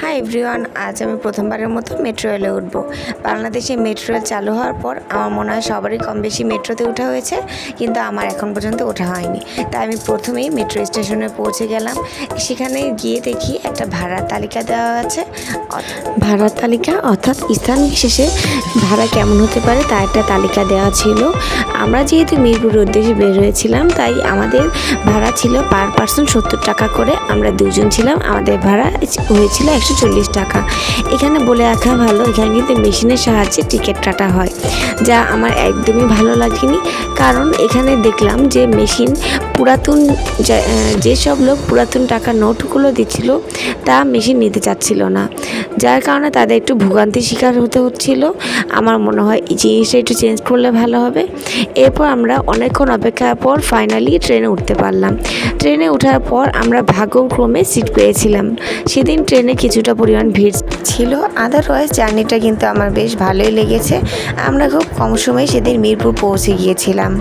Hi everyone আজ আমি প্রথমবারের মতো মেট্রো রেলে উঠব। বাংলাদেশে মেট্রো রেল চালু হওয়ার পর আমার মনে হয় সবারই কম বেশি মেট্রোতে ওঠা হয়েছে, কিন্তু আমার এখন পর্যন্ত ওঠা হয়নি। তাই আমি প্রথমেই মেট্রো স্টেশনে পৌঁছে গেলাম। সেখানে গিয়ে দেখি একটা ভাড়ার তালিকা দেওয়া আছে। ভাড়ার তালিকা অর্থাৎ স্থান বিশেষে ভাড়া কেমন হতে পারে তা একটা তালিকা দেওয়া ছিল। আমরা যেহেতু মিরপুরের উদ্দেশ্যে বের হয়েছিলাম, তাই আমাদের ভাড়া ছিল পার পার্সন সত্তর টাকা করে। আমরা দুজন ছিলাম, আমাদের ভাড়া হয়েছিল একশো চল্লিশ টাকা। এখানে বলে রাখা ভালো, এখানে কিন্তু মেশিনের সাহায্যে টিকিট কাটা হয়। যা আমার একদমই ভালো লাগেনি, কারণ এখানে দেখলাম যে মেশিন পুরাতন যেসব লোক পুরাতন টাকা নোটগুলো দিচ্ছিল, তা মেশিন নিতে চাচ্ছিল না। যার কারণে তাদের একটু ভোগান্তির শিকার হতে হচ্ছিল। আমার মনে হয় এই জিনিসটা একটু চেঞ্জ করলে ভালো হবে। এরপর আমরা অনেকক্ষণ অপেক্ষার পর ফাইনালি ট্রেনে উঠতে পারলাম। ট্রেনে ওঠার পর আমরা ভাগ্যক্রমে সিট পেয়েছিলাম। সেদিন ট্রেনে কিছুটা পরিমাণ ভিড় ছিল। আদারওয়াইজ জার্নিটা কিন্তু আমার বেশ ভালোই লেগেছে। আমরা খুব কম সময়ে সেদিন মিরপুর পৌঁছে গিয়েছিলাম।